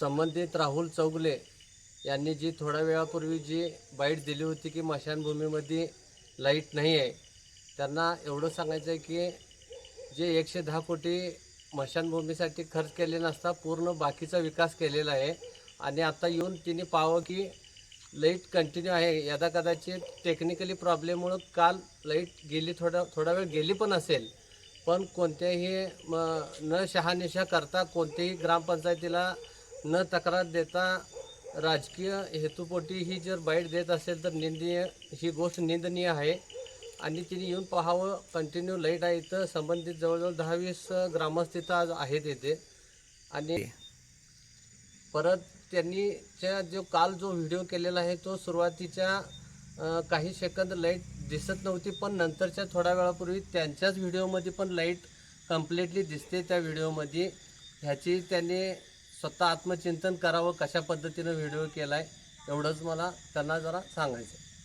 संबंधित राहुल चौगले यांनी जी थोड्या वेळापूर्वी जी बाईट दिली होती की मशानभूमीमध्ये लाइट नाही आहे त्यांना एवढं सांगायचं आहे की जे एकशे दहा कोटी मशानभूमीसाठी खर्च केले नसता पूर्ण बाकीचा विकास केलेला आहे. आणि आता येऊन तिने पाहावं की लाइट कंटिन्यू आहे. यदा कदाचित टेक्निकली प्रॉब्लेममुळं काल लाइट गेली थोडा थोडा वेळ गेली पण असेल. पण कोणत्याही म, न शहानिशा करता कोणत्याही ग्रामपंचायतीला न तक्रार देता राजकीय हेतुपोटी ही जर बाईट देत असेल तर निंदनीय ही गोष्ट निंदनीय आहे. आणि तिने येऊन पाहावं कंटिन्यू लाइट आहे इथं. संबंधित जवळजवळ दहा वीस ग्रामस्थ इथं आज आहेत इथे. आणि परत त्यांनी च्या जो काल जो व्हिडिओ केलेला आहे तो सुरुवातीच्या काही सेकंद लाइट दिसत नव्हती पण नंतरच्या थोड्या वेळापूर्वी त्यांच्याच व्हिडिओमध्ये पण लाइट कम्प्लिटली दिसते त्या व्हिडिओमध्ये. ह्याची त्यांनी स्वतः आत्मचिंतन करावं कशा पद्धतीनं व्हिडिओ केला आहे एवढंच मला त्यांना जरा सांगायचं आहे.